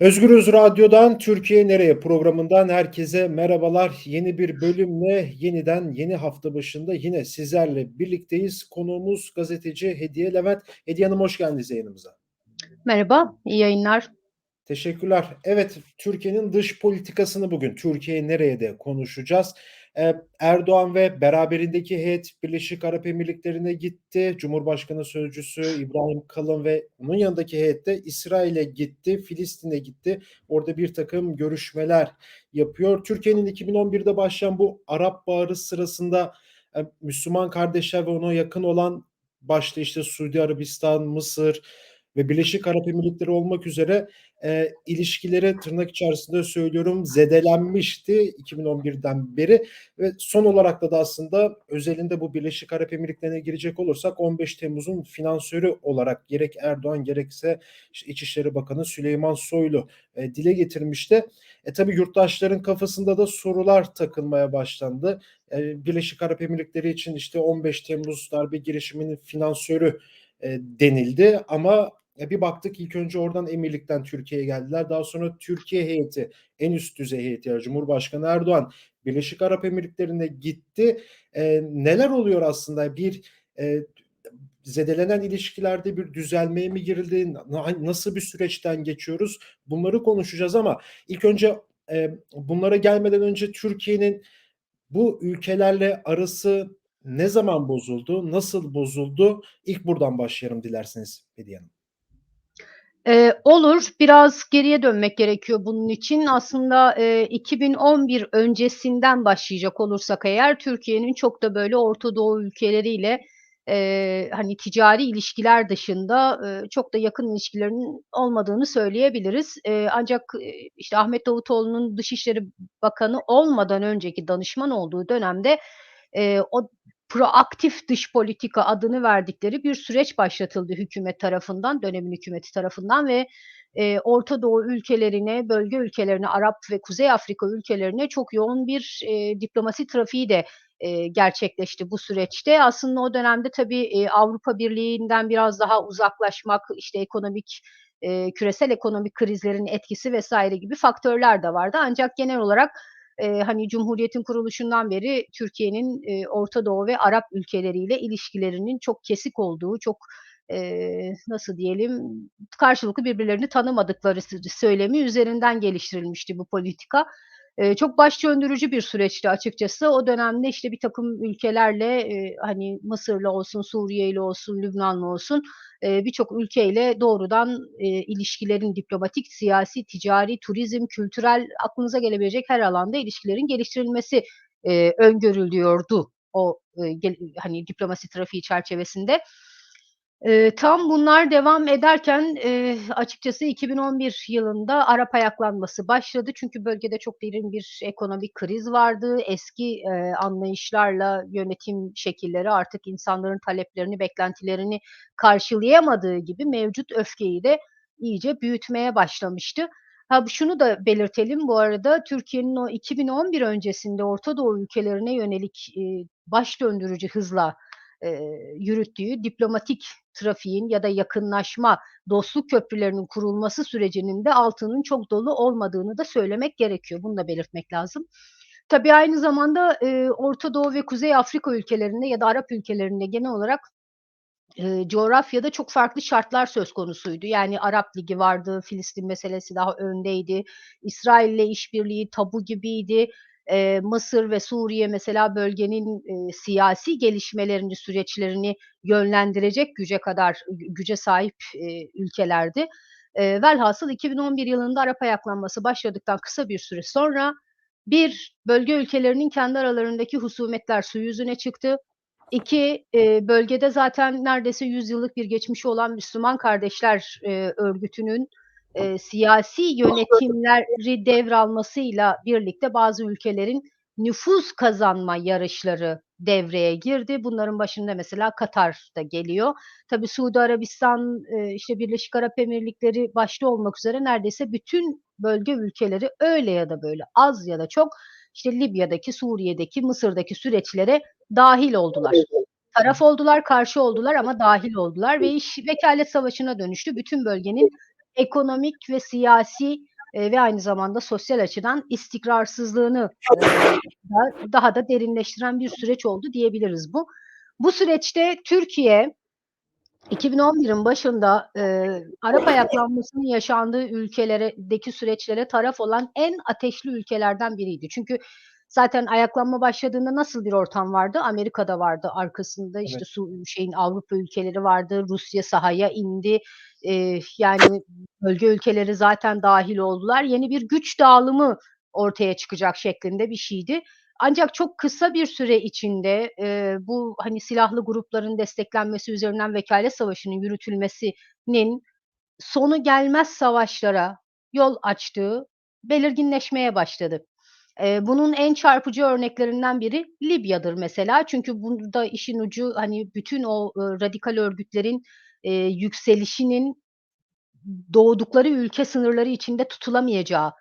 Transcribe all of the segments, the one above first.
Özgürüz Radyo'dan Türkiye Nereye programından herkese merhabalar. Yeni bir bölümle yeniden yeni hafta başında yine sizlerle birlikteyiz. Konuğumuz gazeteci Hediye Levent. Hediye Hanım hoş geldiniz yayınımıza. Merhaba, iyi yayınlar. Teşekkürler. Evet, Türkiye'nin dış politikasını bugün Türkiye nereye de konuşacağız. Ee, Erdoğan ve beraberindeki heyet Birleşik Arap Emirlikleri'ne gitti. Cumhurbaşkanı Sözcüsü İbrahim Kalın ve onun yanındaki heyet de İsrail'e gitti, Filistin'e gitti. Orada bir takım görüşmeler yapıyor. Türkiye'nin 2011'de başlayan bu Arap Baharı sırasında e, Müslüman kardeşler ve ona yakın olan başta işte Suudi Arabistan, Mısır ve Birleşik Arap Emirlikleri olmak üzere e, ilişkileri tırnak içerisinde söylüyorum zedelenmişti 2011'den beri ve son olarak da, da aslında özelinde bu Birleşik Arap Emirlikleri'ne girecek olursak 15 Temmuz'un finansörü olarak gerek Erdoğan gerekse İçişleri Bakanı Süleyman Soylu e, dile getirmişti. E tabi yurttaşların kafasında da sorular takılmaya başlandı. E, Birleşik Arap Emirlikleri için işte 15 Temmuz darbe girişiminin finansörü e, denildi ama bir baktık ilk önce oradan emirlikten Türkiye'ye geldiler. Daha sonra Türkiye heyeti, en üst düzey heyeti Cumhurbaşkanı Erdoğan Birleşik Arap Emirlikleri'ne gitti. E, neler oluyor aslında? Bir e, zedelenen ilişkilerde bir düzelmeye mi girildi? Nasıl bir süreçten geçiyoruz? Bunları konuşacağız ama ilk önce e, bunlara gelmeden önce Türkiye'nin bu ülkelerle arası ne zaman bozuldu? Nasıl bozuldu? İlk buradan başlayalım dilerseniz Hediye Hanım. Eee, olur. Biraz geriye dönmek gerekiyor bunun için. Aslında, eee, 2011 öncesinden başlayacak olursak eğer Türkiye'nin çok da böyle Orta Doğu ülkeleriyle, eee, hani, ticari ilişkiler dışında, eee, çok da yakın ilişkilerinin olmadığını söyleyebiliriz. Eee, ancak, eee, işte, Ahmet Davutoğlu'nun Dışişleri Bakanı olmadan önceki danışman olduğu dönemde, eee, o proaktif dış politika adını verdikleri bir süreç başlatıldı hükümet tarafından, dönemin hükümeti tarafından ve, eee, Orta Doğu ülkelerine, bölge ülkelerine, Arap ve Kuzey Afrika ülkelerine çok yoğun bir, eee, diplomasi trafiği de, eee, gerçekleşti bu süreçte. Aslında o dönemde tabii, eee, Avrupa Birliği'nden biraz daha uzaklaşmak, işte ekonomik, eee, küresel ekonomik krizlerin etkisi vs. gibi faktörler de vardı. Ancak genel olarak eee, hani Cumhuriyet'in kuruluşundan beri Türkiye'nin eee, Orta Doğu ve Arap ülkeleriyle ilişkilerinin çok kesik olduğu, çok eee, nasıl diyelim, karşılıklı birbirlerini tanımadıkları söylemi üzerinden geliştirilmişti bu politika. Çok baş döndürücü bir süreçti açıkçası. O dönemde işte bir takım ülkelerle, hani Mısır'la olsun, Suriye'yle olsun, Lübnan'la olsun, birçok ülkeyle doğrudan, ilişkilerin diplomatik, siyasi, ticari, turizm, kültürel, aklınıza gelebilecek her alanda ilişkilerin geliştirilmesi, öngörülüyordu o, hani diplomasi trafiği çerçevesinde. Eee, tam bunlar devam ederken, eee, açıkçası 2011 yılında Arap ayaklanması başladı. Çünkü bölgede çok derin bir ekonomik kriz vardı. Eski, eee, anlayışlarla yönetim şekilleri artık insanların taleplerini, beklentilerini karşılayamadığı gibi mevcut öfkeyi de iyice büyütmeye başlamıştı. Ha, şunu da belirtelim bu arada, Türkiye'nin o 2011 öncesinde Orta Doğu ülkelerine yönelik, eee, baş döndürücü hızla, eee, yürüttüğü diplomatik trafiğin ya da yakınlaşma, dostluk köprülerinin kurulması sürecinin de altının çok dolu olmadığını da söylemek gerekiyor. Bunu da belirtmek lazım. Tabii aynı zamanda, eee, Orta Doğu ve Kuzey Afrika ülkelerinde ya da Arap ülkelerinde genel olarak, eee, coğrafyada çok farklı şartlar söz konusuydu. Yani Arap Ligi vardı, Filistin meselesi daha öndeydi, İsrail'le işbirliği tabu gibiydi. Eee, Mısır ve Suriye mesela bölgenin, eee, siyasi gelişmelerini, süreçlerini yönlendirecek güce kadar güce sahip, eee, ülkelerdi. Eee, velhasıl 2011 yılında Arap ayaklanması başladıktan kısa bir süre sonra, 1 bölge ülkelerinin kendi aralarındaki husumetler su yüzüne çıktı. 2 eee, bölgede zaten neredeyse 100 yıllık bir geçmişi olan Müslüman Kardeşler, eee, Örgütü'nün, eee, siyasi yönetimleri devralmasıyla birlikte bazı ülkelerin nüfuz kazanma yarışları devreye girdi. Bunların başında mesela Katar da geliyor. Tabii Suudi Arabistan, eee, işte Birleşik Arap Emirlikleri başta olmak üzere neredeyse bütün bölge ülkeleri öyle ya da böyle, az ya da çok, işte Libya'daki, Suriye'deki, Mısır'daki süreçlere dâhil oldular. Taraf oldular, karşı oldular ama dâhil oldular ve iş vekalet savaşına dönüştü. Bütün bölgenin ekonomik ve siyasi, eee, ve aynı zamanda sosyal açıdan istikrarsızlığını, eee, da daha da derinleştiren bir süreç oldu diyebiliriz bu. Bu süreçte Türkiye 2011'in başında, eee, Arap ayaklanmasının yaşandığı ülkelerdeki süreçlere taraf olan en ateşli ülkelerden biriydi. Çünkü zaten ayaklanma başladığında nasıl bir ortam vardı? Amerika'da vardı, arkasında, işte, su şeyin Avrupa ülkeleri vardı, Rusya sahaya indi. Eee, yani bölge ülkeleri zaten dâhil oldular. Yeni bir güç dağılımı ortaya çıkacak şeklinde bir şeydi. Ancak çok kısa bir süre içinde, eee, bu, hani, silahlı grupların desteklenmesi üzerinden vekalet savaşının yürütülmesinin sonu gelmez savaşlara yol açtığı belirginleşmeye başladı. Bunun en çarpıcı örneklerinden biri Libya'dır mesela. Çünkü burada işin ucu, hani, bütün o, radikal örgütlerin, yükselişinin doğdukları ülke sınırları içinde tutulamayacağı,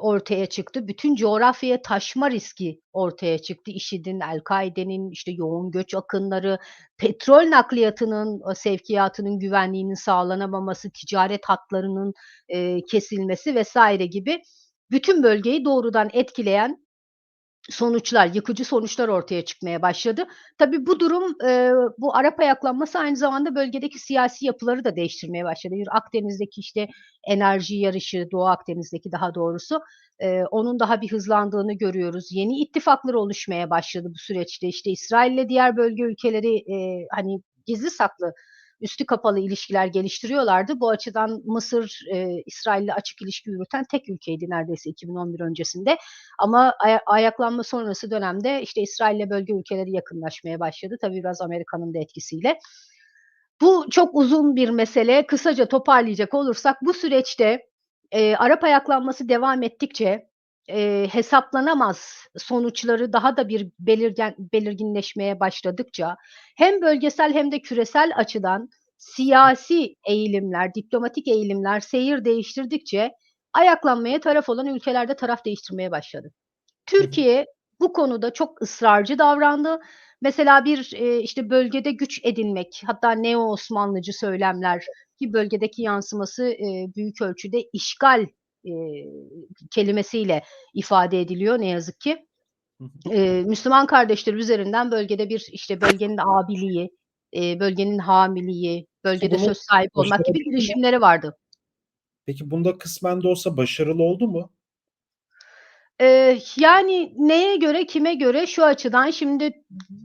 ortaya çıktı. Bütün coğrafyaya taşma riski ortaya çıktı. IŞİD'in, El-Kaide'nin, işte, yoğun göç akınları, petrol nakliyatının, sevkiyatının güvenliğinin sağlanamaması, ticaret hatlarının, eee, kesilmesi vs. gibi bütün bölgeyi doğrudan etkileyen sonuçlar, yıkıcı sonuçlar ortaya çıkmaya başladı. Tabii bu durum, eee, bu Arap ayaklanması aynı zamanda bölgedeki siyasi yapıları da değiştirmeye başladı. Akdeniz'deki, işte, enerji yarışı, Doğu Akdeniz'deki daha doğrusu, eee, onun daha bir hızlandığını görüyoruz. Yeni ittifaklar oluşmaya başladı bu süreçte. İşte, İsrail'le diğer bölge ülkeleri, eee, hani, gizli saklı, üstü kapalı ilişkiler geliştiriyorlardı. Bu açıdan Mısır, eee, İsrail'le açık ilişki yürüten tek ülkeydi neredeyse 2011 öncesinde. Ama aya ayaklanma sonrası dönemde, işte, İsrail'le bölge ülkeleri yakınlaşmaya başladı. Tabii biraz Amerika'nın da etkisiyle. Bu çok uzun bir mesele. Kısaca toparlayacak olursak bu süreçte, eee, Arap ayaklanması devam ettikçe, eee, hesaplanamaz sonuçları daha da bir belirgen belirginleşmeye başladıkça hem bölgesel hem de küresel açıdan siyasi eğilimler, diplomatik eğilimler seyir değiştirdikçe ayaklanmaya taraf olan ülkeler de taraf değiştirmeye başladı. Türkiye bu konuda çok ısrarcı davrandı. Mesela bir, eee, işte, bölgede güç edinmek, hatta neo Osmanlıcı söylemler ki bölgedeki yansıması, eee, büyük ölçüde işgal, kelimesiyle ifade ediliyor ne yazık ki. Eee, Müslüman kardeşler üzerinden bölgede bir, işte, bölgenin abiliği, eee, bölgenin hamiliği, bölgede bunu söz sahibi olmak gibi girişimleri vardı. Peki bunda kısmen de olsa başarılı oldu mu? Eee, yani neye göre, kime göre? Şu açıdan, şimdi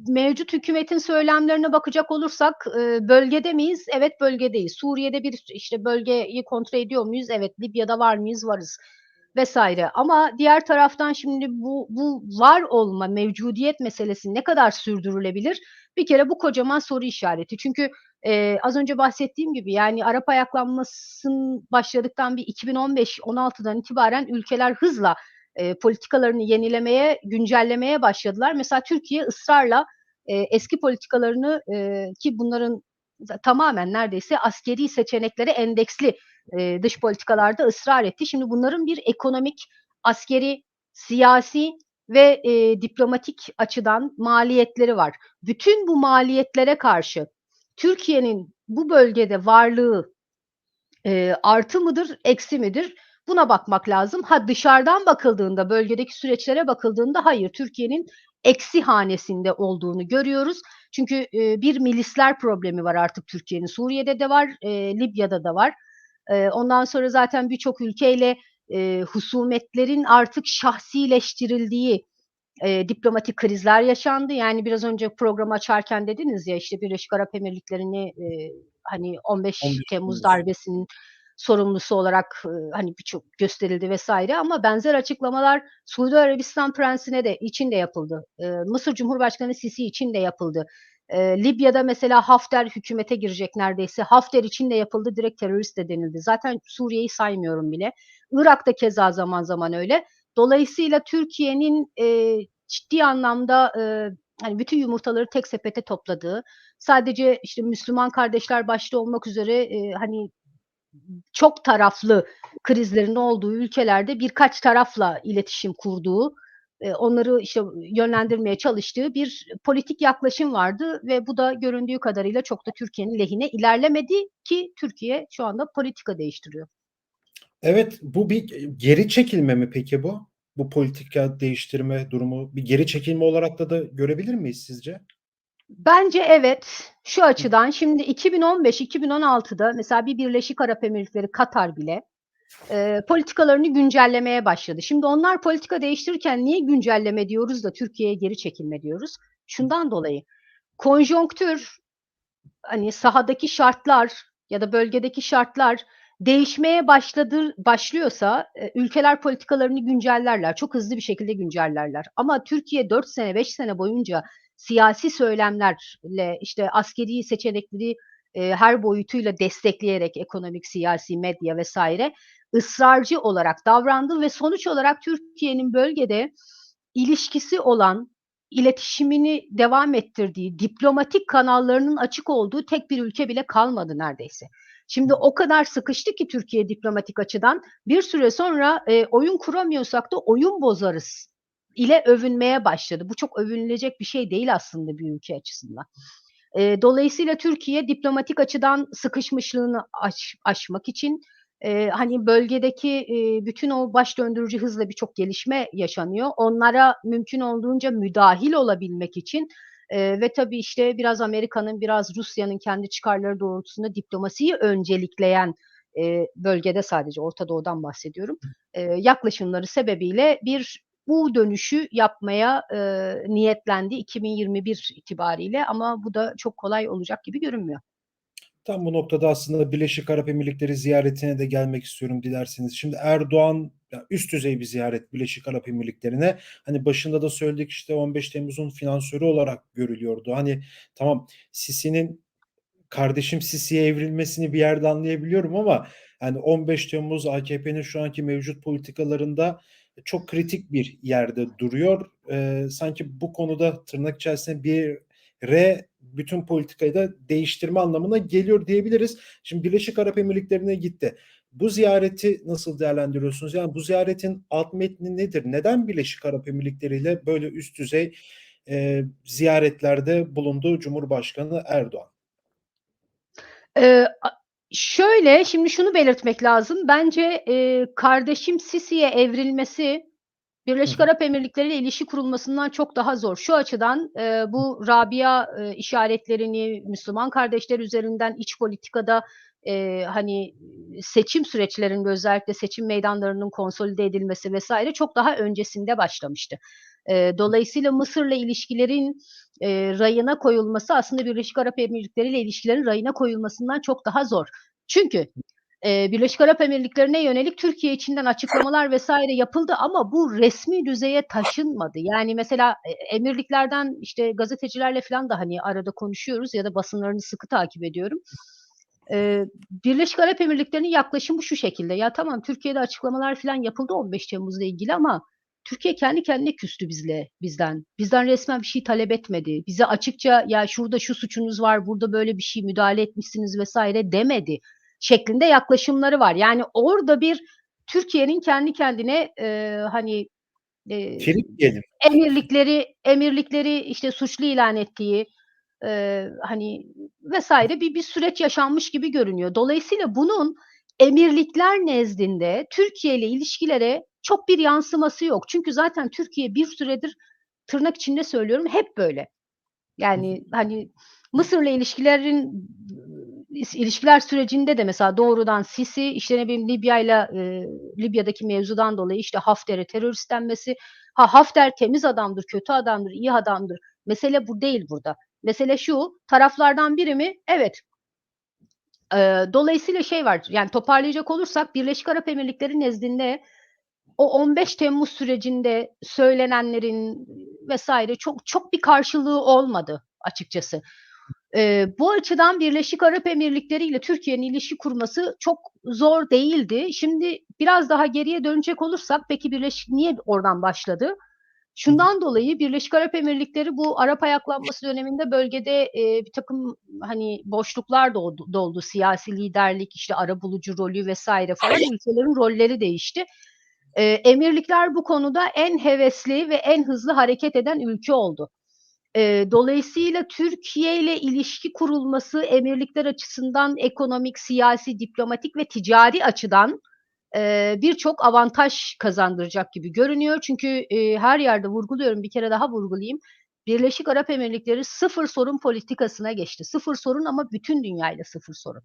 mevcut hükümetin söylemlerine bakacak olursak, eee, bölgede miyiz? Evet, bölgedeyiz. Suriye'de bir, işte, bölgeyi kontrol ediyor muyuz? Evet. Libya'da var mıyız? Varız vs. Ama diğer taraftan şimdi bu bu var olma, mevcudiyet meselesi ne kadar sürdürülebilir? Bir kere bu kocaman soru işareti. Çünkü, eee, az önce bahsettiğim gibi, yani Arap ayaklanmasının başladıktan bir 2015-16'dan itibaren ülkeler hızla, eee, politikalarını yenilemeye, güncellemeye başladılar. Mesela Türkiye ısrarla, eee, eski politikalarını, eee, ki bunların tamamen neredeyse askeri seçeneklere endeksli, eee, dış politikalarda ısrar etti. Şimdi bunların bir ekonomik, askeri, siyasi ve, eee, diplomatik açıdan maliyetleri var. Bütün bu maliyetlere karşı Türkiye'nin bu bölgede varlığı, eee, artı mıdır, eksi midir? Buna bakmak lazım. Ha, dışarıdan bakıldığında, bölgedeki süreçlere bakıldığında hayır, Türkiye'nin eksi hanesinde olduğunu görüyoruz. Çünkü, eee, bir milisler problemi var artık Türkiye'nin. Suriye'de de var, eee, Libya'da da var. Eee, ondan sonra zaten birçok ülkeyle, eee, husumetlerin artık şahsileştirildiği, eee, diplomatik krizler yaşandı. Yani biraz önce programı açarken dediniz ya, işte, Birleşik Arap Emirlikleri'ni, eee, hani 15 15 Temmuz Temmuz. darbesinin sorumlusu olarak, hani birçok gösterildi vs. ama benzer açıklamalar Suudi Arabistan Prensi'ne de için de yapıldı. Mısır Cumhurbaşkanı Sisi için de yapıldı. Libya'da mesela Hafter hükümete girecek neredeyse. Hafter için de yapıldı, direkt terörist de denildi. Zaten Suriye'yi saymıyorum bile. Irak'ta keza zaman zaman öyle. Dolayısıyla Türkiye'nin, eee, ciddi anlamda, eee, hani bütün yumurtaları tek sepete topladığı, sadece, işte, Müslüman kardeşler başta olmak üzere, eee, hani çok taraflı krizlerin olduğu ülkelerde birkaç tarafla iletişim kurduğu, eee, onları, işte, yönlendirmeye çalıştığı bir politik yaklaşım vardı ve bu da göründüğü kadarıyla çok da Türkiye'nin lehine ilerlemedi ki Türkiye şu anda politika değiştiriyor. Evet, bu bir geri çekilme mi peki bu? Bu politika değiştirme durumu bir geri çekilme olarak da da görebilir miyiz sizce? Bence evet. Şu açıdan, şimdi 2015-2016'da mesela bir Birleşik Arap Emirlikleri, Katar bile, eee, politikalarını güncellemeye başladı. Şimdi onlar politika değiştirirken niye güncelleme diyoruz da Türkiye'ye geri çekilme diyoruz? Şundan dolayı, konjonktür, hani, sahadaki şartlar ya da bölgedeki şartlar değişmeye başladı başlıyorsa, eee, ülkeler politikalarını güncellerler, çok hızlı bir şekilde güncellerler. Ama Türkiye 4 sene, 5 sene boyunca siyasi söylemlerle, işte, askeri seçenekleri, eee, her boyutuyla destekleyerek ekonomik, siyasi, medya vs. ısrarcı olarak davrandı ve sonuç olarak Türkiye'nin bölgede ilişkisi olan, iletişimini devam ettirdiği, diplomatik kanallarının açık olduğu tek bir ülke bile kalmadı neredeyse. Şimdi o kadar sıkıştı ki Türkiye diplomatik açıdan, bir süre sonra, eee, oyun kuramıyorsak da oyun bozarız ile övünmeye başladı. Bu çok övünülecek bir şey değil aslında bir ülke açısından. Eee, dolayısıyla Türkiye diplomatik açıdan sıkışmışlığını aş aşmak için, eee, hani, bölgedeki, eee, bütün o baş döndürücü hızla birçok gelişme yaşanıyor. Onlara mümkün olduğunca müdahil olabilmek için, eee, ve tabii, işte, biraz Amerika'nın, biraz Rusya'nın kendi çıkarları doğrultusunda diplomasiyi öncelikleyen, eee, bölgede sadece Orta Doğu'dan bahsediyorum, eee, yaklaşımları sebebiyle bir U dönüşü yapmaya, eee, niyetlendi 2021 itibariyle ama bu da çok kolay olacak gibi görünmüyor. Tam bu noktada aslında Birleşik Arap Emirlikleri ziyaretine de gelmek istiyorum dilerseniz. Şimdi Erdoğan üst düzey bir ziyaret Birleşik Arap Emirlikleri'ne. Hani, başında da söyledik, işte, 15 Temmuz'un finansörü olarak görülüyordu. Hani, tamam, Sisi'nin kardeşim Sisi'ye evrilmesini bir yerde anlayabiliyorum ama, hani, 15 Temmuz AKP'nin şu anki mevcut politikalarında çok kritik bir yerde duruyor. Eee, sanki bu konuda tırnak içerisinde bir re bütün politikayı da değiştirme anlamına geliyor diyebiliriz. Şimdi Birleşik Arap Emirlikleri'ne gitti. Bu ziyareti nasıl değerlendiriyorsunuz? Yani bu ziyaretin alt metni nedir? Neden Birleşik Arap Emirlikleri'yle böyle üst düzey, eee, ziyaretlerde bulundu Cumhurbaşkanı Erdoğan? Eee, a şöyle, şimdi şunu belirtmek lazım. Bence, eee, kardeşim Sisi'ye evrilmesi, Birleşik hı. Arap Emirlikleri ile ilişki kurulmasından çok daha zor. Şu açıdan, eee, bu Rabia, eee, işaretlerini Müslüman kardeşler üzerinden iç politikada, eee, hani, seçim süreçlerinde özellikle seçim meydanlarının konsolide edilmesi vs. çok daha öncesinde başlamıştı. Eee, dolayısıyla Mısır'la ilişkilerin, eee, rayına koyulması aslında Birleşik Arap Emirlikleri ile ilişkilerin rayına koyulmasından çok daha zor. Çünkü, eee, Birleşik Arap Emirlikleri'ne yönelik Türkiye içinden açıklamalar vs. yapıldı ama bu resmî düzeye taşınmadı. Yani mesela, eee, emirliklerden, işte, gazetecilerle filan da, hani, arada konuşuyoruz ya da basınlarını sıkı takip ediyorum. Eee, Birleşik Arap Emirlikleri'nin yaklaşımı şu şekilde: Ya, tamam, Türkiye'de açıklamalar filan yapıldı 15 Temmuz'la ilgili ama Türkiye kendi kendine küstü bizle bizden. Bizden resmen bir şey talep etmedi. Bize açıkça, "Ya, şurada şu suçunuz var, burada böyle bir şey müdahale etmişsiniz." vs. demedi şeklinde yaklaşımları var. Yani orada bir Türkiye'nin kendi kendine, eee, hani, diyelim. emirlikleri emirlikleri, işte, suçlu ilan ettiği, eee, hani, vs. bir bir süreç yaşanmış gibi görünüyor. Dolayısıyla bunun emirlikler nezdinde Türkiye ile ilişkilere çok bir yansıması yok. Çünkü zaten Türkiye bir süredir, tırnak içinde söylüyorum, hep böyle. Yani, hani, Mısır'la ilişkilerin ilişkiler sürecinde de mesela doğrudan Sisi, işte, ne bileyim, Libya'yla, eee, Libya'daki mevzudan dolayı, işte, Hafter'e terörist denmesi. Ha, Hafter temiz adamdır, kötü adamdır, iyi adamdır. Mesele bu değil burada. Mesele şu, taraflardan biri mi? Evet. Eee, dolayısıyla şey var, yani toparlayacak olursak Birleşik Arap Emirlikleri nezdinde o 15 Temmuz sürecinde söylenenlerin vs. çok çok bir karşılığı olmadı açıkçası. Eee, bu açıdan Birleşik Arap Emirlikleri ile Türkiye'nin ilişki kurması çok zor değildi. Şimdi biraz daha geriye dönecek olursak peki birleşik niye oradan başladı? Şundan dolayı Birleşik Arap Emirlikleri bu Arap ayaklanması döneminde bölgede, eee, birtakım, hani, boşluklar doğdu doldu. Siyasi liderlik, işte, arabulucu rolü vs. falan ülkelerin rolleri değişti. Eee, emirlikler bu konuda en hevesli ve en hızlı hareket eden ülke oldu. Eee, dolayısıyla Türkiye'yle ilişki kurulması emirlikler açısından ekonomik, siyasi, diplomatik ve ticari açıdan, eee, birçok avantaj kazandıracak gibi görünüyor. Çünkü, eee, her yerde vurguluyorum, bir kere daha vurgulayayım. Birleşik Arap Emirlikleri sıfır sorun politikasına geçti. Sıfır sorun ama bütün dünyayla sıfır sorun.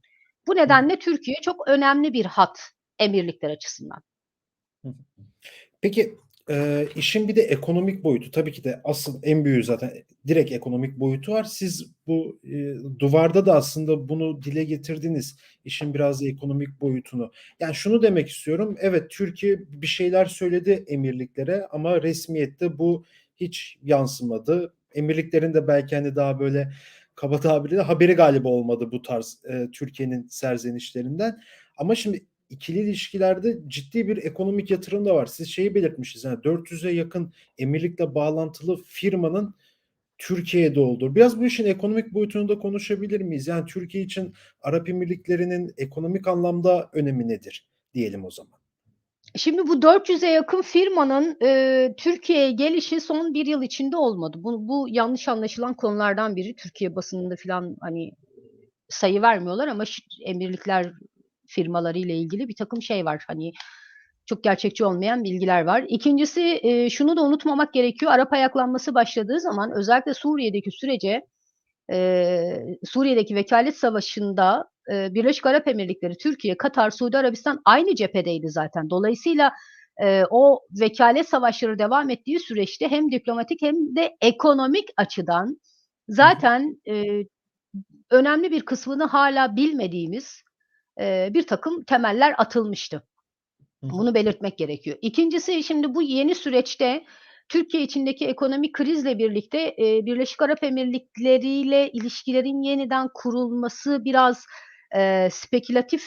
Bu nedenle Türkiye çok önemli bir hat emirlikler açısından. Peki, eee, işin bir de ekonomik boyutu. Tabii ki de asıl en büyüğü zaten direkt ekonomik boyutu var. Siz bu, eee, duvarda da aslında bunu dile getirdiniz, işin biraz da ekonomik boyutunu. Yani şunu demek istiyorum, evet, Türkiye bir şeyler söyledi emirliklere ama resmiyette bu hiç yansımadı. Emirliklerin de belki, hani, daha böyle kaba tabirle haberi galiba olmadı bu tarz, eee, Türkiye'nin serzenişlerinden. Ama şimdi ikili ilişkilerde ciddi bir ekonomik yatırım da var. Siz şeyi belirtmişsiniz, yani 400'e yakın emirlikle bağlantılı firmanın Türkiye'de olduğu. Biraz bu işin ekonomik boyutunu da konuşabilir miyiz? Yani Türkiye için Arap Emirlikleri'nin ekonomik anlamda önemi nedir diyelim o zaman? Şimdi bu 400'e yakın firmanın, eee, Türkiye'ye gelişi son 1 yıl içinde olmadı. Bu bu yanlış anlaşılan konulardan biri. Türkiye basınında filan, hani, sayı vermiyorlar ama ş emirlikler firmalarıyla ilgili birtakım şey var, hani, çok gerçekçi olmayan bilgiler var. 2'ncisi, eee, şunu da unutmamak gerekiyor. Arap ayaklanması başladığı zaman özellikle Suriye'deki sürece, eee, Suriye'deki vekalet savaşında, eee, Birleşik Arap Emirlikleri, Türkiye, Katar, Suudi Arabistan aynı cephedeydi zaten. Dolayısıyla, eee, o vekalet savaşları devam ettiği süreçte hem diplomatik hem de ekonomik açıdan zaten, eee, önemli bir kısmını hâlâ bilmediğimiz, eee, birtakım temeller atılmıştı. Bunu belirtmek gerekiyor. 2'ncisi şimdi bu yeni süreçte Türkiye içindeki ekonomik krizle birlikte, eee, Birleşik Arap Emirlikleri'yle ilişkilerin yeniden kurulması biraz, eee, spekülatif,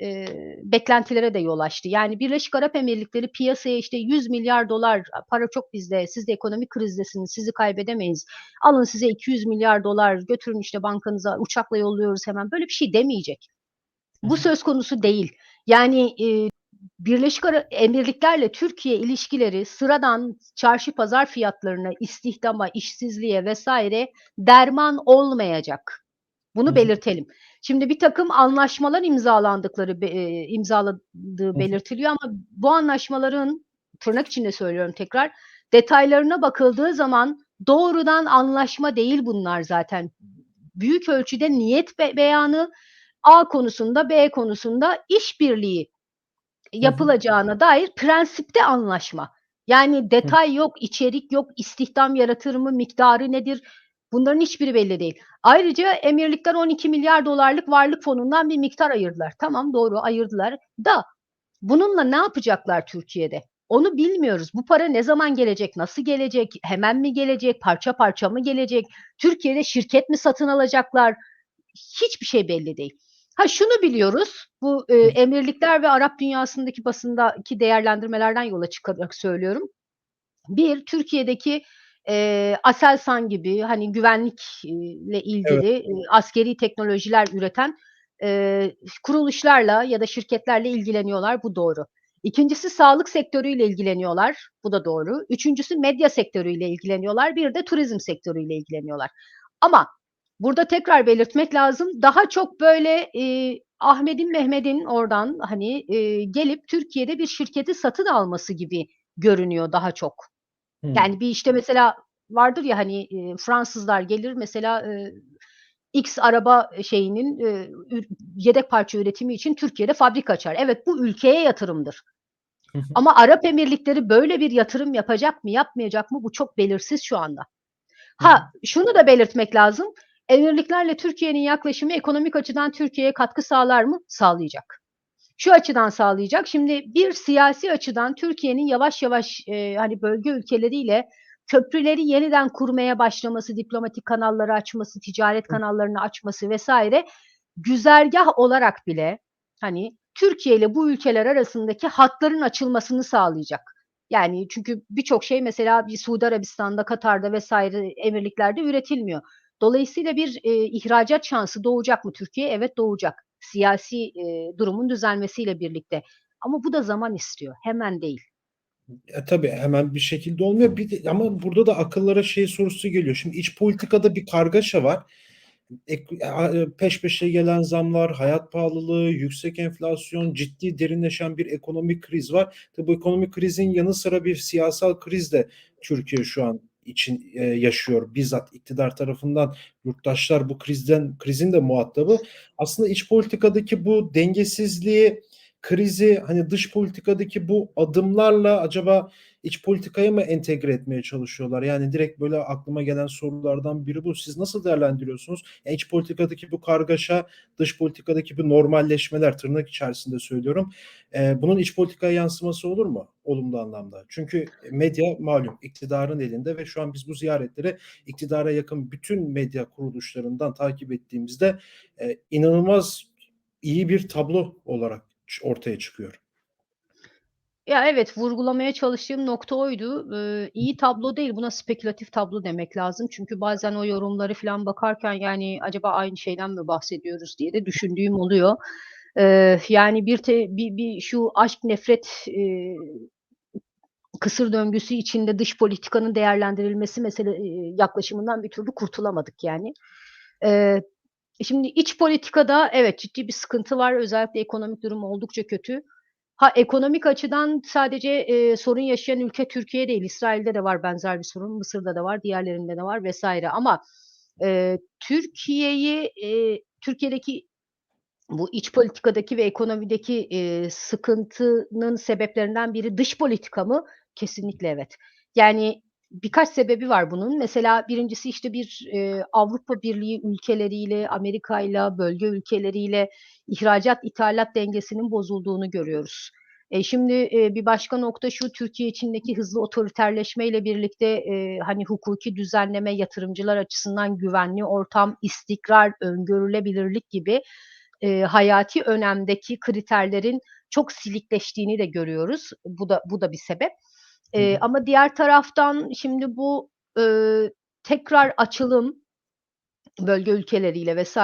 eee, beklentilere de yol açtı. Yani Birleşik Arap Emirlikleri piyasaya işte $100.000.000.000 "A, para çok bizde, siz de ekonomik krizdesiniz, sizi kaybedemeyiz. Alın size $200.000.000.000 götürün işte bankanıza, uçakla yolluyoruz hemen." Böyle bir şey demeyecek. Bu söz konusu değil. Yani, eee, Birleşik Arap Emirlikler'le Türkiye ilişkileri sıradan çarşı pazar fiyatlarına, istihdama, işsizliğe vs. derman olmayacak. Bunu belirtelim. Şimdi birtakım anlaşmalar imzalandıkları eee, imzaladığı belirtiliyor ama bu anlaşmaların, tırnak içinde söylüyorum tekrar, detaylarına bakıldığı zaman doğrudan anlaşma değil bunlar zaten. Büyük ölçüde niyet be beyanı, A konusunda, B konusunda işbirliği yapılacağına dair prensipte anlaşma. Yani detay yok, içerik yok, istihdam yaratır mı, miktarı nedir? Bunların hiçbiri belli değil. Ayrıca emirlikler $12.000.000.000'lık varlık fonundan bir miktar ayırdılar. Tamam, doğru ayırdılar da bununla ne yapacaklar Türkiye'de? Onu bilmiyoruz. Bu para ne zaman gelecek, nasıl gelecek, hemen mi gelecek, parça parça mı gelecek, Türkiye'de şirket mi satın alacaklar? Hiçbir şey belli değil. Ha, şunu biliyoruz, bu, Hı. emirlikler ve Arap dünyasındaki basındaki değerlendirmelerden yola çıkarak söylüyorum. 1 Türkiye'deki, eee, Aselsan gibi, hani, güvenlik eee, ile Evet. ilgili, eee, askeri teknolojiler üreten, eee, kuruluşlarla ya da şirketlerle ilgileniyorlar, bu doğru. 2'ncisi sağlık sektörüyle ilgileniyorlar, bu da doğru. 3'üncüsü medya sektörüyle ilgileniyorlar. Bir de turizm sektörüyle ilgileniyorlar. Ama burada tekrar belirtmek lazım, daha çok böyle, eee, Ahmet'in Mehmet'in oradan, hani, eee, gelip Türkiye'de bir şirketi satın alması gibi görünüyor daha çok. Hımm. Yani bir işte mesela vardır ya, hani, eee, Fransızlar gelir mesela, eee, X araba şeyinin, ür yedek parça üretimi için Türkiye'de fabrika açar. Evet, bu ülkeye yatırımdır. Ama Arap Emirlikleri böyle bir yatırım yapacak mı, yapmayacak mı? Bu çok belirsiz şu anda. Ha, şunu da belirtmek lazım, emirliklerle Türkiye'nin yaklaşımı ekonomik açıdan Türkiye'ye katkı sağlar mı? Sağlayacak. Şu açıdan sağlayacak, şimdi bir siyasi açıdan Türkiye'nin yavaş yavaş, eee, hani, bölge ülkeleriyle köprüleri yeniden kurmaya başlaması, diplomatik kanalları açması, ticaret kanallarını açması vs. güzergâh olarak bile, hani, Türkiye ile bu ülkeler arasındaki hatların açılmasını sağlayacak. Yani çünkü birçok şey mesela bir Suudi Arabistan'da, Katar'da vs. emirliklerde üretilmiyor. Dolayısıyla bir, eee, ihracat şansı doğacak mı Türkiye'ye? Evet, doğacak. Siyasi, eee, durumun düzelmesiyle birlikte. Ama bu da zaman istiyor, hemen değil. E, tabii hemen bir şekilde olmuyor. Bir de ama burada da akıllara şey sorusu geliyor. Şimdi iç politikada bir kargaşa var. Ek a peş peşe gelen zamlar, hayat pahalılığı, yüksek enflasyon, ciddi derinleşen bir ekonomik kriz var. Tabii bu ekonomik krizin yanı sıra bir siyasal kriz de Türkiye şu an için, eee, yaşıyor. Bizzat iktidar tarafından yurttaşlar bu krizden krizin de muhatabı. Aslında iç politikadaki bu dengesizliği, krizi, hani, dış politikadaki bu adımlarla acaba iç politikaya mı entegre etmeye çalışıyorlar? Yani direkt böyle aklıma gelen sorulardan biri bu. Siz nasıl değerlendiriyorsunuz? Ya, iç politikadaki bu kargaşa, dış politikadaki bu normalleşmeler, tırnak içerisinde söylüyorum, eee, bunun iç politikaya yansıması olur mu olumlu anlamda? Çünkü medya malum iktidarın elinde ve şu an biz bu ziyaretleri iktidara yakın bütün medya kuruluşlarından takip ettiğimizde, eee, inanılmaz iyi bir tablo olarak ortaya çıkıyor. Ya, evet, vurgulamaya çalıştığım nokta oydu. Iıı, iyi tablo değil, buna spekülatif tablo demek lazım. Çünkü bazen o yorumları filan bakarken, yani, acaba aynı şeyden mi bahsediyoruz diye de düşündüğüm oluyor. Eee, yani, bir te bir bir şu aşk nefret, eee, kısır döngüsü içinde dış politikanın değerlendirilmesi mesele yaklaşımından bir türlü kurtulamadık yani. Eee, şimdi iç politikada evet, ciddi bir sıkıntı var. Özellikle ekonomik durum oldukça kötü. Ha, ekonomik açıdan sadece, eee, sorun yaşayan ülke Türkiye değil. İsrail'de de var benzer bir sorun, Mısır'da da var, diğerlerinde de var vs. ama, eee, Türkiye'yi, eee, Türkiye'deki bu iç politikadaki ve ekonomideki, eee, sıkıntının sebeplerinden biri dış politika mı? Kesinlikle evet. Yani, birkaç sebebi var bunun. Mesela 1'incisi işte bir, eee, Avrupa Birliği ülkeleriyle, Amerika'yla, bölge ülkeleriyle ihracat ithalat dengesinin bozulduğunu görüyoruz. E, şimdi, eee, bir başka nokta şu, Türkiye içindeki hızlı otoriterleşmeyle birlikte, eee, hani, hukuki düzenleme, yatırımcılar açısından güvenli ortam, istikrar, öngörülebilirlik gibi, eee, hayati önemdeki kriterlerin çok silikleştiğini de görüyoruz. Bu da bu da bir sebep. Hı. ama diğer taraftan şimdi bu, ııı, tekrar açılım bölge ülkeleriyle vs.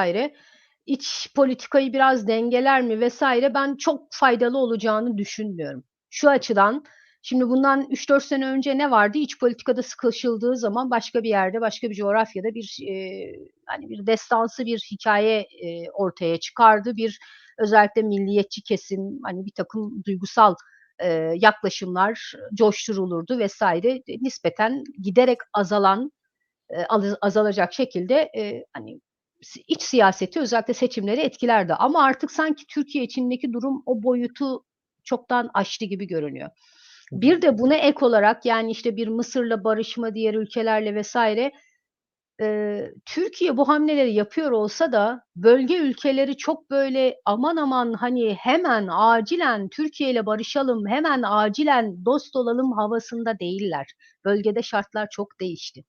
iç politikayı biraz dengeler mi vs. ben çok faydalı olacağını düşünmüyorum. Şu açıdan, şimdi bundan 3-4 sene önce ne vardı? İç politikada sıkışıldığı zaman başka bir yerde, başka bir coğrafyada bir, eee, hani, bir destansı bir hikâye, eee, ortaya çıkardı. Bir özellikle milliyetçi kesim, hani, birtakım duygusal, eee, yaklaşımlar coşturulurdu vs. E, nispeten giderek azalan, alı azalacak şekilde, eee, hani, iç siyaseti özellikle seçimleri etkilerdi ama artık sanki Türkiye içindeki durum o boyutu çoktan aştı gibi görünüyor. Bir de buna ek olarak, yani, işte, bir Mısır'la barışma, diğer ülkelerle vs. eee, Türkiye bu hamleleri yapıyor olsa da bölge ülkeleri çok böyle aman aman, hani, hemen acilen Türkiye'yle barışalım, hemen acilen dost olalım havasında değiller. Bölgede şartlar çok değişti.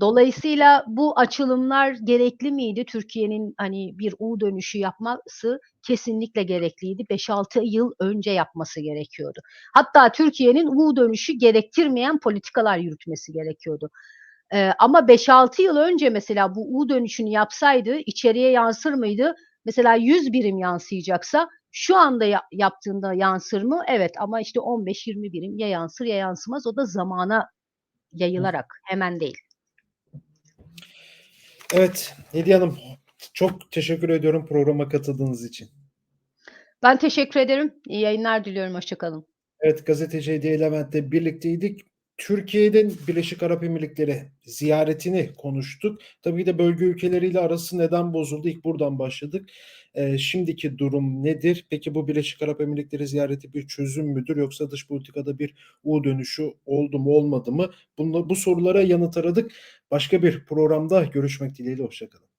Dolayısıyla bu açılımlar gerekli miydi? Türkiye'nin, hani, bir U dönüşü yapması kesinlikle gerekliydi. 5-6 yıl önce yapması gerekiyordu. Hatta Türkiye'nin U dönüşü gerektirmeyen politikalar yürütmesi gerekiyordu. Eee, ama 5-6 yıl önce mesela bu U dönüşünü yapsaydı içeriye yansır mıydı? Mesela 100 birim yansıyacaksa şu anda ya yaptığında yansır mı? Evet ama işte 15-20 birim ya yansır ya yansımaz. O da zamana yayılarak, hemen değil. Evet, Hediye Hanım, çok teşekkür ediyorum programa katıldığınız için. Ben teşekkür ederim. İyi yayınlar diliyorum. Hoşça kalın. Evet, gazeteci Hediye Levent'le birlikteydik. Türkiye'nin Birleşik Arap Emirlikleri ziyaretini konuştuk. Tabii de bölge ülkeleriyle arası neden bozuldu? İlk buradan başladık. Eee, şimdiki durum nedir? Peki bu Birleşik Arap Emirlikleri ziyareti bir çözüm müdür yoksa dış politikada bir U dönüşü oldu mu, olmadı mı? Bunla bu sorulara yanıt aradık. Başka bir programda görüşmek dileğiyle, hoşça kalın.